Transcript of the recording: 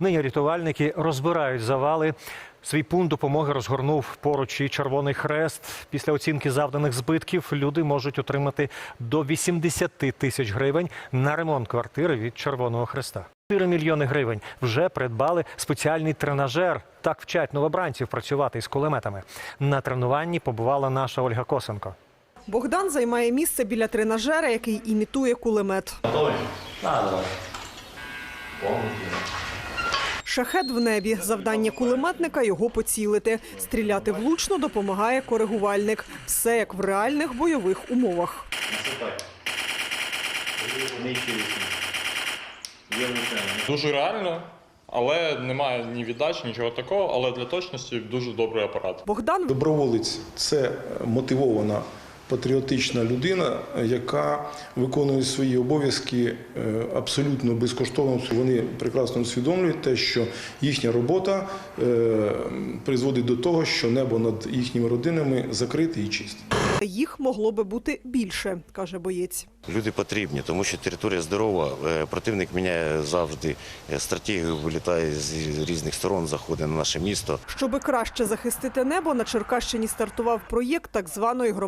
Нині рятувальники розбирають завали. Свій пункт допомоги розгорнув поруч і Червоний Хрест. Після оцінки завданих збитків люди можуть отримати до 80 тисяч гривень на ремонт квартири від Червоного Хреста. 4 мільйони гривень вже придбали спеціальний тренажер. Так вчать новобранців працювати із кулеметами. На тренуванні побувала наша Ольга Косенко. Богдан займає місце біля тренажера, який імітує кулемет. Шахет в небі. Завдання кулеметника його поцілити. Стріляти влучно допомагає коригувальник. Все як в реальних бойових умовах. Дуже реально, але немає ні віддач, нічого такого. Але для точності дуже добрий апарат. Богдан Доброволець це мотивована патріотична людина, яка виконує свої обов'язки е, абсолютно безкоштовно. Вони прекрасно усвідомлюють те, що їхня робота е, призводить до того, що небо над їхніми родинами закрите і чисте. їх могло би бути більше, каже боєць. Люди потрібні, тому що територія здорова. Е, Противник міняє завжди стратегію, вилітає з різних сторон, заходить на наше місто. Щоби краще захистити небо, на Черкащині стартував проєкт так званої громадської